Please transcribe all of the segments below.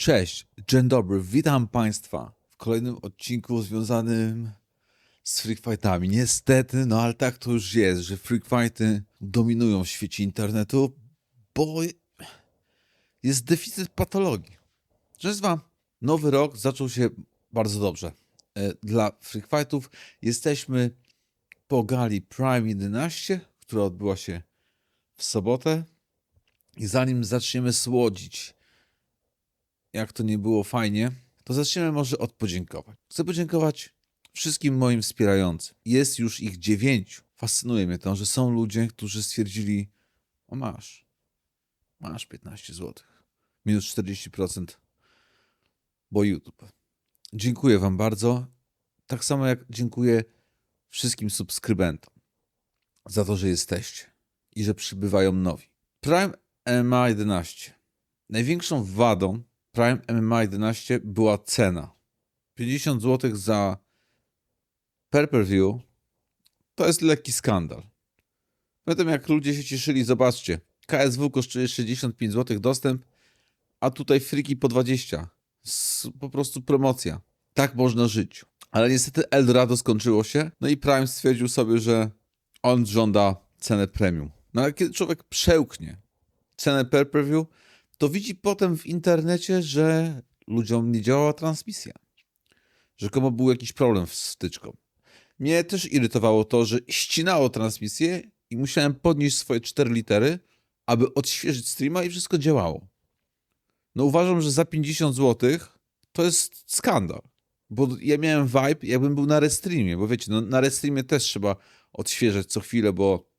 Cześć, dzień dobry, witam Państwa w kolejnym odcinku związanym z freak. Niestety, no ale tak to już jest, że freak dominują w świecie internetu, bo jest deficyt patologii. Cześć Wam, nowy rok zaczął się bardzo dobrze. E, Dla freak jesteśmy po gali Prime 11, która odbyła się w sobotę. I zanim zaczniemy słodzić jak to nie było fajnie, to zaczniemy może od podziękowań. Chcę podziękować wszystkim moim wspierającym. Jest już ich dziewięciu. Fascynuje mnie to, że są ludzie, którzy stwierdzili, o masz, masz 15 zł, minus 40%, bo YouTube. Dziękuję wam bardzo. Tak samo jak dziękuję wszystkim subskrybentom za to, że jesteście i że przybywają nowi. Prime MMA 11. Największą wadą Prime MMA 11 była cena. 50 zł za pay-per-view to jest lekki skandal. Potem jak ludzie się cieszyli, zobaczcie, KSW kosztuje 65 zł dostęp, a tutaj friki po 20. S- Po prostu promocja. Tak można żyć. Ale niestety Eldorado skończyło się, no i Prime stwierdził sobie, że on żąda cenę premium. No ale kiedy człowiek przełknie cenę pay-per-view, to widzi potem w internecie, że ludziom nie działała transmisja. Rzekomo był jakiś problem z wtyczką. Mnie też irytowało to, że ścinało transmisję i musiałem podnieść swoje 4 litery, aby odświeżyć streama i wszystko działało. No uważam, że za 50 zł to jest skandal. Bo ja miałem vibe, jakbym był na restreamie, bo wiecie, no, na restreamie też trzeba odświeżać co chwilę, bo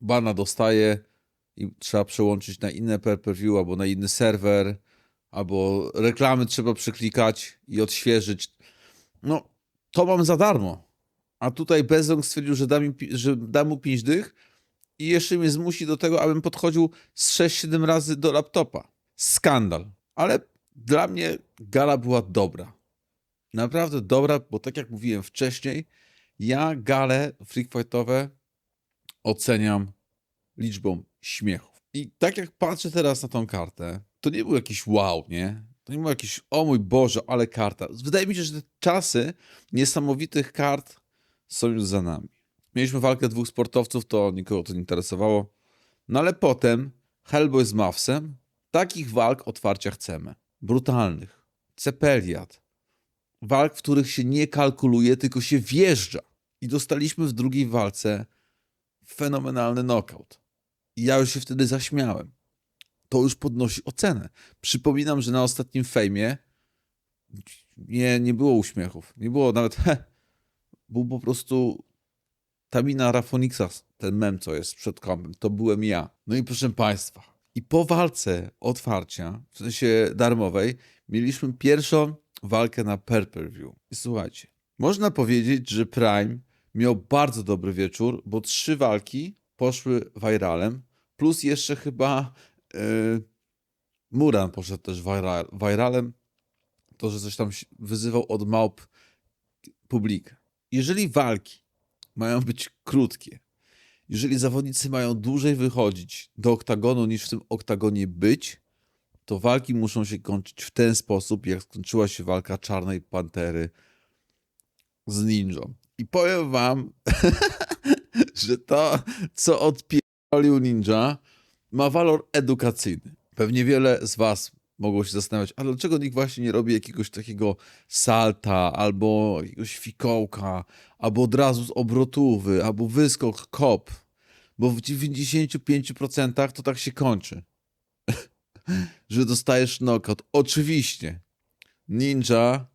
bana dostaje, i trzeba przełączyć na inne pay-per-view albo na inny serwer, albo reklamy trzeba przeklikać i odświeżyć. No, to mam za darmo. A tutaj Bezong stwierdził, że da, mi, że da mu 5 dych i jeszcze mnie zmusi do tego, abym podchodził z 6-7 razy do laptopa. Skandal. Ale dla mnie gala była dobra. Naprawdę dobra, bo tak jak mówiłem wcześniej, ja gale freakfightowe oceniam liczbą śmiechów. I tak jak patrzę teraz na tą kartę, to nie był jakiś wow, nie? To nie był jakiś, o mój Boże, ale karta. Wydaje mi się, że te czasy niesamowitych kart są już za nami. Mieliśmy walkę dwóch sportowców, to nikogo to nie interesowało. No ale potem Hellboy z Mavsem, takich walk otwarcia chcemy. Brutalnych. Cepeliat. Walk, w których się nie kalkuluje, tylko się wjeżdża. I dostaliśmy w drugiej walce fenomenalny knockout. I ja już się wtedy zaśmiałem. To już podnosi ocenę. Przypominam, że na ostatnim fejmie nie, nie było uśmiechów. Nie było nawet he, był po prostu Tamina Rafoniksa, ten mem, co jest przed kompem. To byłem ja. No i proszę Państwa. I po walce otwarcia, w sensie darmowej, mieliśmy pierwszą walkę na pay-per-view. I słuchajcie, można powiedzieć, że Prime miał bardzo dobry wieczór, bo trzy walki poszły viralem, plus jeszcze chyba yy, Muran poszedł też viral, viralem, to, że coś tam wyzywał od małp publikę. Jeżeli walki mają być krótkie, jeżeli zawodnicy mają dłużej wychodzić do oktagonu niż w tym oktagonie być, to walki muszą się kończyć w ten sposób, jak skończyła się walka Czarnej Pantery z Ninją. I powiem wam, że to, co odpierdolił Ninja, ma walor edukacyjny. Pewnie wiele z was mogło się zastanawiać, a dlaczego nikt właśnie nie robi jakiegoś takiego salta, albo jakiegoś fikołka, albo od razu z obrotówy, albo wyskok, kop. Bo w 95% to tak się kończy. że dostajesz knockout. Oczywiście. Ninja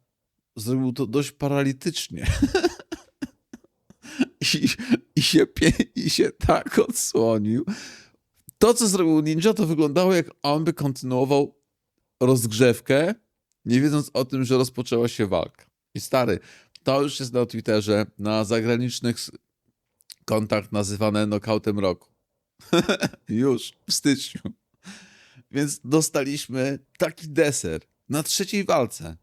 zrobił to dość paralitycznie. I, i, się, I się tak odsłonił. To, co zrobił Ninja, to wyglądało jak on by kontynuował rozgrzewkę, nie wiedząc o tym, że rozpoczęła się walka. I stary, to już jest na Twitterze, na zagranicznych kontach nazywane nokautem roku. już w styczniu. Więc dostaliśmy taki deser na trzeciej walce.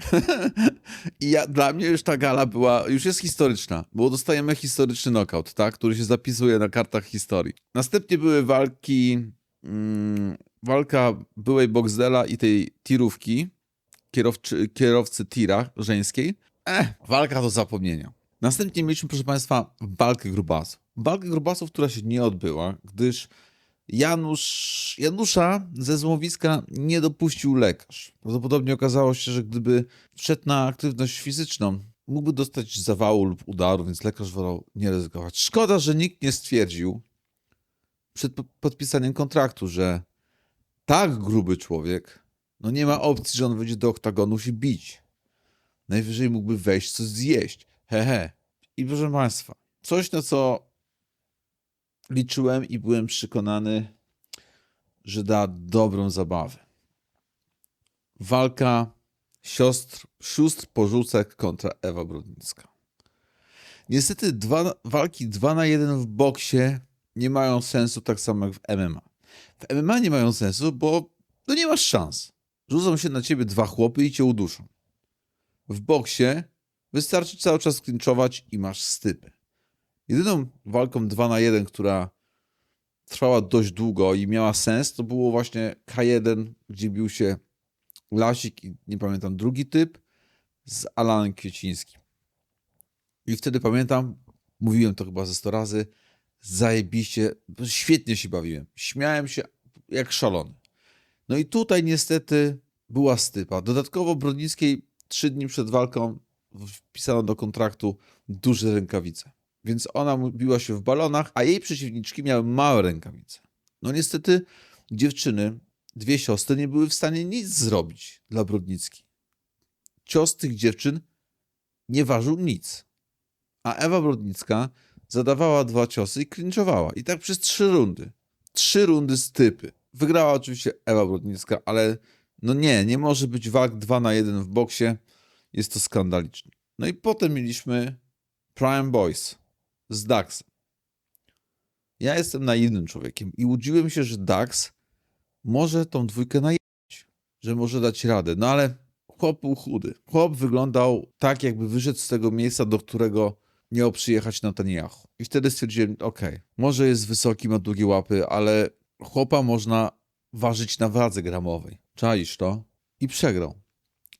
I ja, dla mnie już ta gala była, już jest historyczna, bo dostajemy historyczny knockout, tak, który się zapisuje na kartach historii. Następnie były walki mm, walka byłej Boxdela i tej tirówki, kierowczy, kierowcy tira żeńskiej. Eh, walka do zapomnienia. Następnie mieliśmy, proszę Państwa, walkę grubasów. Walkę grubasów, która się nie odbyła, gdyż Janusz, Janusza ze złomowiska nie dopuścił lekarz. Prawdopodobnie okazało się, że gdyby wszedł na aktywność fizyczną, mógłby dostać zawału lub udaru, więc lekarz wolał nie ryzykować. Szkoda, że nikt nie stwierdził przed po- podpisaniem kontraktu, że tak gruby człowiek, no nie ma opcji, że on wejdzie do oktagonu się bić. Najwyżej mógłby wejść coś zjeść. He, he. I proszę Państwa, coś na co liczyłem i byłem przekonany, że da dobrą zabawę. Walka siostr, sióstr porzucek kontra Ewa Brodnicka. Niestety dwa, walki 2 na 1 w boksie nie mają sensu tak samo jak w MMA. W MMA nie mają sensu, bo no nie masz szans. Rzucą się na ciebie dwa chłopy i cię uduszą. W boksie wystarczy cały czas klinczować i masz stypy. Jedyną walką 2 na 1, która trwała dość długo i miała sens, to było właśnie K1, gdzie bił się Lasik i nie pamiętam drugi typ z Alanem Kwiecińskim. I wtedy pamiętam, mówiłem to chyba ze 100 razy, zajebiście, świetnie się bawiłem. Śmiałem się jak szalony. No i tutaj niestety była stypa. Dodatkowo Brodnickiej trzy dni przed walką wpisano do kontraktu duże rękawice. Więc ona biła się w balonach, a jej przeciwniczki miały małe rękawice. No niestety dziewczyny, dwie siostry, nie były w stanie nic zrobić dla Brodnickiej. Cios tych dziewczyn nie ważył nic. A Ewa Brodnicka zadawała dwa ciosy i clinchowała. I tak przez trzy rundy. Trzy rundy z typy. Wygrała oczywiście Ewa Brodnicka, ale no nie, nie może być walk 2 na 1 w boksie. Jest to skandaliczne. No i potem mieliśmy Prime Boys z Daxem. Ja jestem naiwnym człowiekiem i łudziłem się, że Dax może tą dwójkę najechać, że może dać radę. No ale chłop był chudy. Chłop wyglądał tak, jakby wyszedł z tego miejsca, do którego miał przyjechać Netanyahu. I wtedy stwierdziłem, okej, może jest wysoki, ma długie łapy, ale chłopa można ważyć na wadze gramowej. Czaisz to? I przegrał.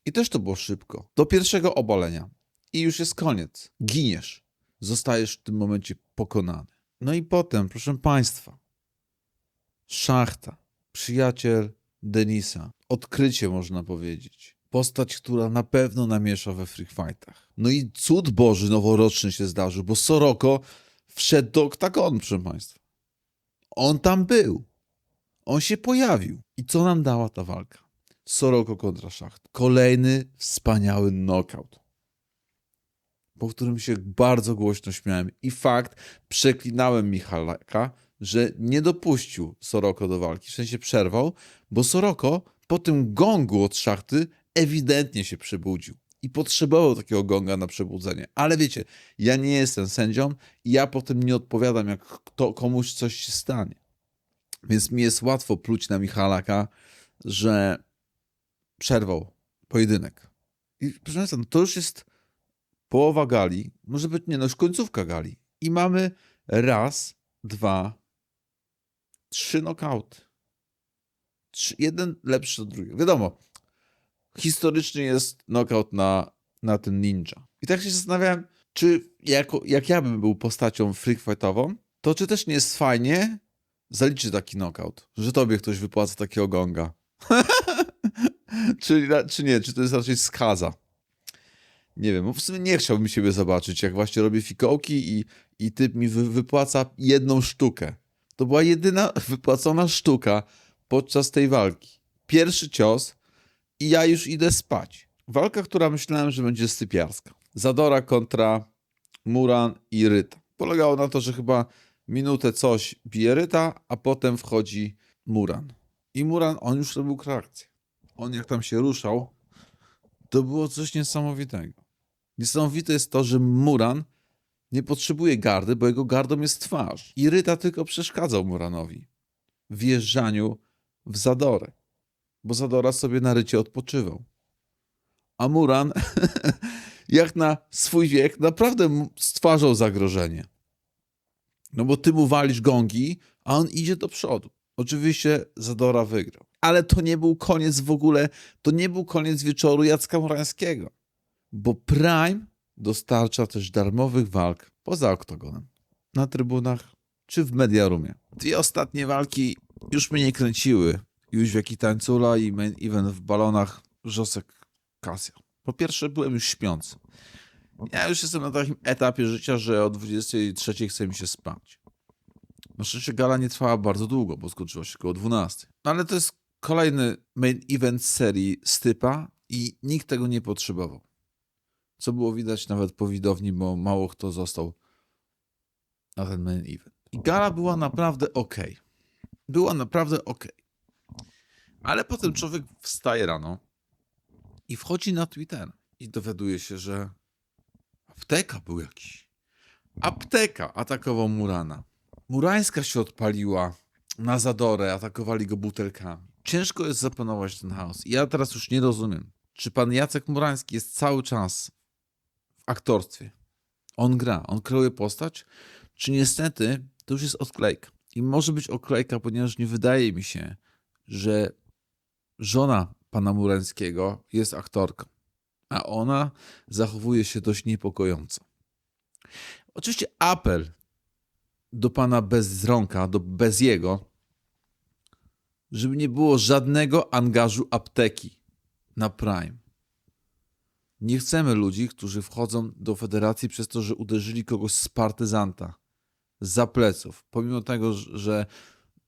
I też to było szybko. Do pierwszego obalenia. I już jest koniec. Giniesz. Zostajesz w tym momencie pokonany. No i potem, proszę Państwa, Szachta, przyjaciel Denisa. Odkrycie można powiedzieć. Postać, która na pewno namiesza we free fightach. No i cud Boży noworoczny się zdarzył, bo Soroko wszedł do oktagonu, proszę Państwa. On tam był. On się pojawił. I co nam dała ta walka? Soroko kontra Szacht. Kolejny wspaniały knockout, po którym się bardzo głośno śmiałem. I fakt, przeklinałem Michalaka, że nie dopuścił Soroko do walki, w sensie przerwał, bo Soroko po tym gongu od szachty ewidentnie się przebudził. I potrzebował takiego gonga na przebudzenie. Ale wiecie, ja nie jestem sędzią i ja potem nie odpowiadam, jak kto, komuś coś się stanie. Więc mi jest łatwo pluć na Michalaka, że przerwał pojedynek. I proszę Państwa, no to już jest połowa gali, może być nie, no już końcówka gali. I mamy raz, dwa, trzy knockouty. Trzy, jeden lepszy od drugiego. Wiadomo, historycznie jest knockout na, na ten ninja. I tak się zastanawiałem, czy jako, jak ja bym był postacią freak fightową, to czy też nie jest fajnie zaliczyć taki knockout, że tobie ktoś wypłaca takiego gonga. czy, czy nie, czy to jest raczej skaza. Nie wiem, w sumie nie chciałbym siebie zobaczyć, jak właśnie robię fikołki i, i typ mi wy, wypłaca jedną sztukę. To była jedyna wypłacona sztuka podczas tej walki. Pierwszy cios i ja już idę spać. Walka, która myślałem, że będzie stypiarska. Zadora kontra Muran i Ryta. Polegało na to, że chyba minutę coś bije Ryta, a potem wchodzi Muran. I Muran, on już robił reakcję. On jak tam się ruszał, to było coś niesamowitego. Niesamowite jest to, że Muran nie potrzebuje gardy, bo jego gardą jest twarz. I Ryta tylko przeszkadzał Muranowi w wjeżdżaniu w Zadorę, bo Zadora sobie na Rycie odpoczywał. A Muran, jak na swój wiek, naprawdę stwarzał zagrożenie. No bo ty mu walisz gongi, a on idzie do przodu. Oczywiście Zadora wygrał. Ale to nie był koniec w ogóle, to nie był koniec wieczoru Jacka Morańskiego. Bo Prime dostarcza też darmowych walk poza oktagonem. Na trybunach czy w Mediarumie. Dwie ostatnie walki już mnie nie kręciły. Już wieki tańcula i main event w balonach Żosek Kasja. Po pierwsze byłem już śpiący. Ja już jestem na takim etapie życia, że o 23 chce mi się spać. Na szczęście gala nie trwała bardzo długo, bo skończyła się około 12. No ale to jest kolejny main event serii Stypa i nikt tego nie potrzebował. Co było widać nawet po widowni, bo mało kto został na ten main event. I gala była naprawdę ok. Była naprawdę ok. Ale potem człowiek wstaje rano i wchodzi na Twitter i dowiaduje się, że apteka był jakiś. Apteka atakował Murana. Murańska się odpaliła na Zadorę, atakowali go butelkami. Ciężko jest zapanować ten chaos. I ja teraz już nie rozumiem, czy pan Jacek Murański jest cały czas aktorstwie. On gra, on kreuje postać, czy niestety to już jest odklejka. I może być odklejka, ponieważ nie wydaje mi się, że żona pana Murańskiego jest aktorką, a ona zachowuje się dość niepokojąco. Oczywiście apel do pana Bezrąka, do Beziego, żeby nie było żadnego angażu apteki na Prime. Nie chcemy ludzi, którzy wchodzą do federacji przez to, że uderzyli kogoś z partyzanta, za pleców. Pomimo tego, że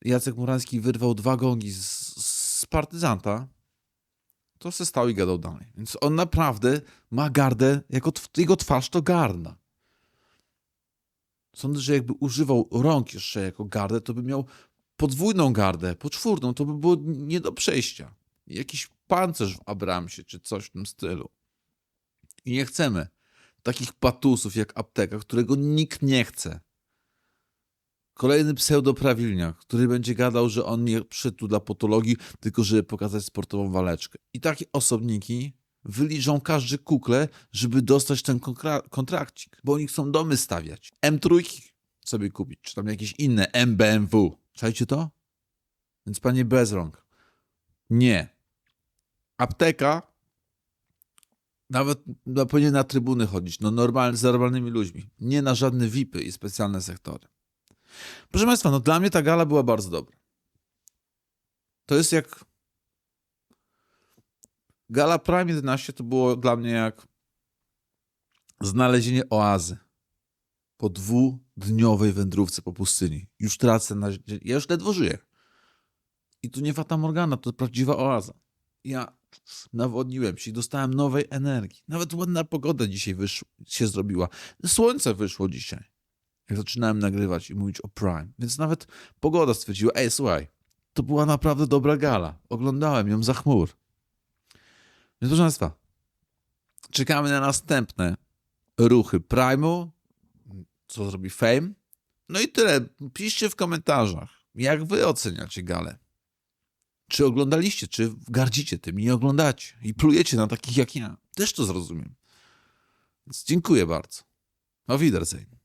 Jacek Murański wyrwał dwa gongi z, z partyzanta, to se stał i gadał dalej. Więc on naprawdę ma gardę, jako jego twarz to garda. Sądzę, że jakby używał rąk jeszcze jako gardę, to by miał podwójną gardę, poczwórną, to by było nie do przejścia. Jakiś pancerz w Abramsie, czy coś w tym stylu. I nie chcemy takich patusów jak apteka, którego nikt nie chce. Kolejny pseudoprawilniak, który będzie gadał, że on nie przyszedł tu dla patologii, tylko żeby pokazać sportową waleczkę. I takie osobniki wyliżą każdy kukle, żeby dostać ten kontrakcik, bo oni chcą domy stawiać. M3 sobie kupić, czy tam jakieś inne MBMW. Czajcie to? Więc panie Bezrąk, nie. Apteka nawet no, powinien na trybuny chodzić, no normalnie, z normalnymi ludźmi. Nie na żadne VIPy i specjalne sektory. Proszę Państwa, no dla mnie ta gala była bardzo dobra. To jest jak. Gala Prime 11 to było dla mnie jak znalezienie oazy po dwudniowej wędrówce po pustyni. Już tracę na. Ja już ledwo żyję. I tu nie Fata Morgana, to prawdziwa oaza. Ja nawodniłem się i dostałem nowej energii. Nawet ładna pogoda dzisiaj wysz... się zrobiła. Słońce wyszło dzisiaj jak zaczynałem nagrywać i mówić o Prime. Więc nawet pogoda stwierdziła, ej, słuchaj, to była naprawdę dobra gala. Oglądałem ją za chmur. Więc proszę Państwa, czekamy na następne ruchy Prime'u, co zrobi Fame. No i tyle. Piszcie w komentarzach, jak wy oceniacie galę. Czy oglądaliście, czy gardzicie tym i nie oglądacie i plujecie na takich jak ja. Też to zrozumiem. Więc dziękuję bardzo. Auf Wiedersehen.